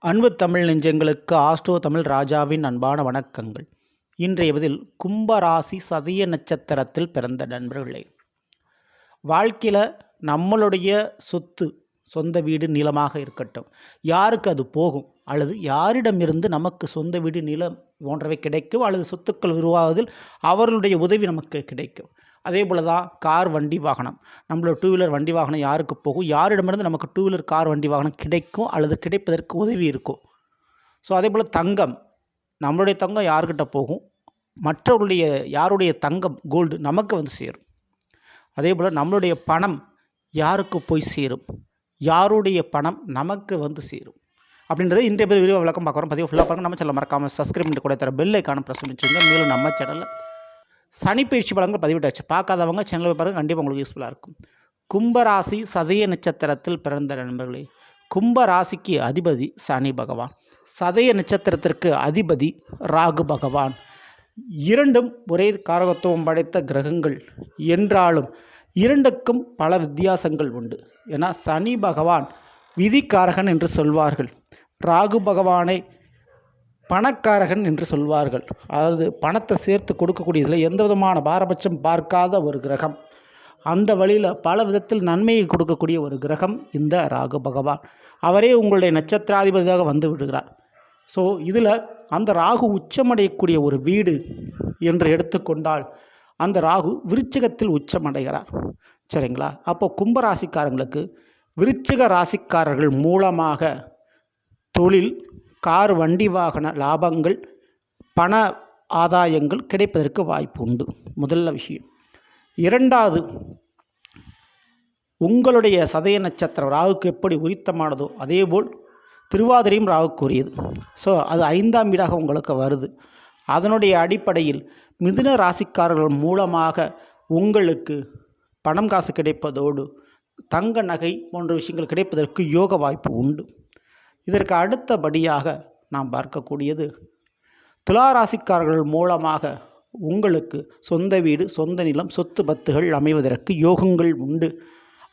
அன்பு தமிழ் நெஞ்சங்களுக்கு ஆஸ்ட்ரோ தமிழ் ராஜாவின் அன்பான வணக்கங்கள். இன்றைய பதில் கும்பராசி சதய நட்சத்திரத்தில் பிறந்த நண்பர்களே. வாழ்க்கையில் நம்மளுடைய சொத்து சொந்த வீடு நீளமாக இருக்கட்டும். யாருக்கு அது போகும்? அல்லது யாரிடமிருந்து நமக்கு சொந்த வீடு நிலம் போன்றவை கிடைக்கும்? அல்லது சொத்துக்கள் உருவாவதில் அவர்களுடைய உதவி நமக்கு கிடைக்கும்? அதே போல் தான் கார் வண்டி வாகனம். நம்மளோட டூ வீலர் வண்டி வாகனம் யாருக்கு போகும்? யாரிடமிருந்து நமக்கு டூ வீலர் கார் வண்டி வாகனம் கிடைக்கும் அல்லது கிடைப்பதற்கு உதவி இருக்கும். ஸோ அதே போல் தங்கம். நம்மளுடைய தங்கம் யார்கிட்ட போகும்? மற்றவருடைய யாருடைய தங்கம் கோல்டு நமக்கு வந்து சேரும். அதே போல் நம்மளுடைய பணம் யாருக்கு போய் சேரும்? யாருடைய பணம் நமக்கு வந்து சேரும். அப்படின்றத இன்றைய பேர் விரிவாக விளக்கம் பார்க்குறோம். பதிவு ஃபுல்லாக பாருங்கள் நம்ம சேனல் மறக்காமல் சப்ஸ்கிரைப் பண்ணி கூட தர பெல் ஐக்கான ப்ரெஸ் பண்ணி மேலும் நம்ம சேனலில் சனிப்பயிற்சி பலன்கள் பதிவிட்டாச்சு. பார்க்காதவங்க சேனலில் பாருங்கள் கண்டிப்பாக உங்களுக்கு யூஸ்ஃபுல்லாக இருக்கும். கும்பராசி சதய நட்சத்திரத்தில் பிறந்த நண்பர்களே கும்ப ராசிக்கு அதிபதி சனி பகவான். சதய நட்சத்திரத்திற்கு அதிபதி ராகு பகவான். இரண்டும் ஒரே காரகத்துவம் படைத்த கிரகங்கள் என்றாலும் இரண்டுக்கும் பல வித்தியாசங்கள் உண்டு. ஏன்னா சனி பகவான் விதிக்காரகன் என்று சொல்வார்கள். ராகு பகவானை பணக்காரகன் என்று சொல்வார்கள். அதாவது பணத்தை சேர்த்து கொடுக்கக்கூடியதில் எந்த விதமான பாரபட்சம் பார்க்காத ஒரு கிரகம். அந்த வழியில் பல விதத்தில் நன்மையை கொடுக்கக்கூடிய ஒரு கிரகம் இந்த ராகு பகவான். அவரே உங்களுடைய நட்சத்திராதிபதியாக வந்து விடுகிறார். ஸோ இதில் அந்த ராகு உச்சமடையக்கூடிய ஒரு வீடு என்று எடுத்துக்கொண்டால் அந்த ராகு விருச்சிகத்தில் உச்சமடைகிறார். சரிங்களா? அப்போ கும்பராசிக்காரங்களுக்கு விருச்சிக ராசிக்காரர்கள் மூலமாக தொழில் கார் வண்டி வாகன லாபங்கள் பண ஆதாயங்கள் கிடைப்பதற்கு வாய்ப்பு உண்டு. முதல்ல விஷயம். இரண்டாவது உங்களுடைய சதய நட்சத்திரம் ராகுக்கு எப்படி உரித்தமானதோ அதேபோல் திருவாதிரையும் ராகுக்குரியது. ஸோ அது ஐந்தாம் வீடாக உங்களுக்கு வருது. அதனுடைய அடிப்படையில் மிதுன ராசிக்காரர்கள் மூலமாக உங்களுக்கு பணம் காசு கிடைப்பதோடு தங்க நகை போன்ற விஷயங்கள் கிடைப்பதற்கு யோக வாய்ப்பு உண்டு. இதற்கு அடுத்தபடியாக நாம் பார்க்கக்கூடியது துளாராசிக்காரர்கள் மூலமாக உங்களுக்கு சொந்த வீடு சொந்த நிலம் சொத்து பத்துகள் அமைவதற்கு யோகங்கள் உண்டு.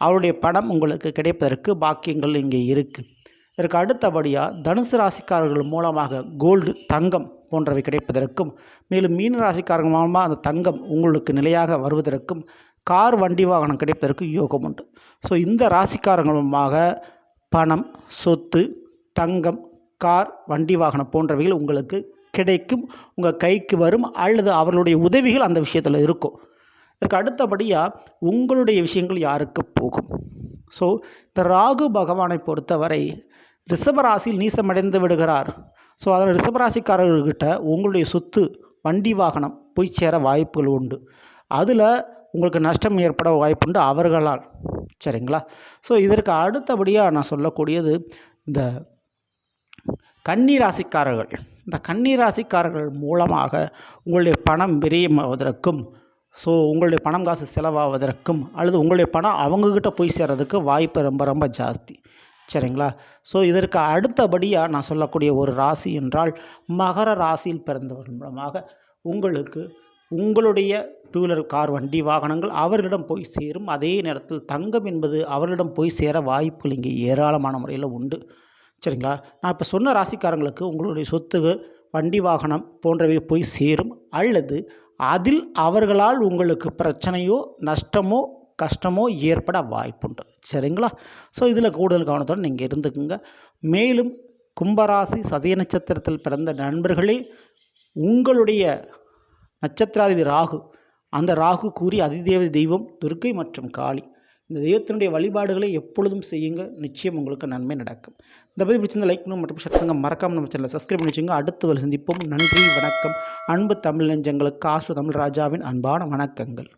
அவருடைய பணம் உங்களுக்கு கிடைப்பதற்கு பாக்கியங்கள் இங்கே இருக்குது இதற்கு அடுத்தபடியாக தனுசு ராசிக்காரர்கள் மூலமாக கோல்டு தங்கம் போன்றவை கிடைப்பதற்கும் மேலும் மீன ராசிக்காரர்கள் மூலமாக அந்த தங்கம் உங்களுக்கு நிலையாக வருவதற்கும் கார் வண்டி வாகனம் கிடைப்பதற்கு யோகம் உண்டு. ஸோ இந்த ராசிக்காரங்கள் மூலமாக பணம் சொத்து தங்கம் கார் வண்டி வாகனம் போன்றவைகள் உங்களுக்கு கிடைக்கும். உங்கள் கைக்கு வரும். அல்லது அவர்களுடைய உதவிகள் அந்த விஷயத்தில் இருக்கும். இதற்கு அடுத்தபடியாக உங்களுடைய விஷயங்கள் யாருக்கு போகும்? ஸோ இந்த ராகு பகவானை பொறுத்தவரை ரிஷபராசியில் நீசமடைந்து விடுகிறார். ஸோ அதில் ரிஷபராசிக்காரர்கிட்ட உங்களுடைய சொத்து வண்டி வாகனம் போய் சேர வாய்ப்புகள் உண்டு. அதில் உங்களுக்கு நஷ்டம் ஏற்பட வாய்ப்புண்டு அவர்களால். சரிங்களா? ஸோ இதற்கு அடுத்தபடியாக நான் சொல்லக்கூடியது இந்த கன்னிராசிக்காரர்கள். இந்த கன்னிராசிக்காரர்கள் மூலமாக உங்களுடைய பணம் விரியமாவதற்கும் ஸோ உங்களுடைய பணம் காசு செலவாவதற்கும் அல்லது உங்களுடைய பணம் அவங்கக்கிட்ட போய் சேர்றதுக்கு வாய்ப்பு ரொம்ப ரொம்ப ஜாஸ்தி. சரிங்களா? ஸோ இதற்கு அடுத்தபடியாக நான் சொல்லக்கூடிய ஒரு ராசி என்றால் மகர ராசியில் பிறந்தவர் மூலமாக உங்களுக்கு உங்களுடைய டூ வீலர் கார் வண்டி வாகனங்கள் அவர்களிடம் போய் சேரும். அதே நேரத்தில் தங்கம் என்பது அவர்களிடம் போய் சேர வாய்ப்புகள் இங்கே ஏராளமான முறையில் உண்டு. சரிங்களா? நான் இப்போ சொன்ன ராசிக்காரங்களுக்கு உங்களுடைய சொத்து வண்டி வாகனம் போன்றவை போய் சேரும். அல்லது அதில் அவர்களால் உங்களுக்கு பிரச்சனையோ நஷ்டமோ கஷ்டமோ ஏற்பட வாய்ப்புண்டு. சரிங்களா? ஸோ இதில் கூடுதல் கவனத்தோடு நீங்கள் இருந்துக்குங்க. மேலும் கும்பராசி சதய நட்சத்திரத்தில் பிறந்த நண்பர்களே உங்களுடைய நட்சத்திராதிபதி ராகு. அந்த ராகு கூறி அதிதேவ தெய்வம் துர்க்கை மற்றும் காளி. இந்த தெய்வத்தினுடைய வழிபாடுகளை எப்பொழுதும் செய்யுங்க. நிச்சயம் உங்களுக்கு நன்மை நடக்கும். இந்த பதிவு பிடிச்சிருந்த லைக் மற்றும் ஷேர் பண்ணுங்கள் மறக்காமல் நம்ம சேனலை சப்ஸ்கிரைப் பண்ணி வச்சுங்க அடுத்து வரை சந்திப்போம். நன்றி வணக்கம். அன்பு தமிழ் நெஞ்சங்களுக்கு காசு தமிழ் ராஜாவின் அன்பான வணக்கங்கள்.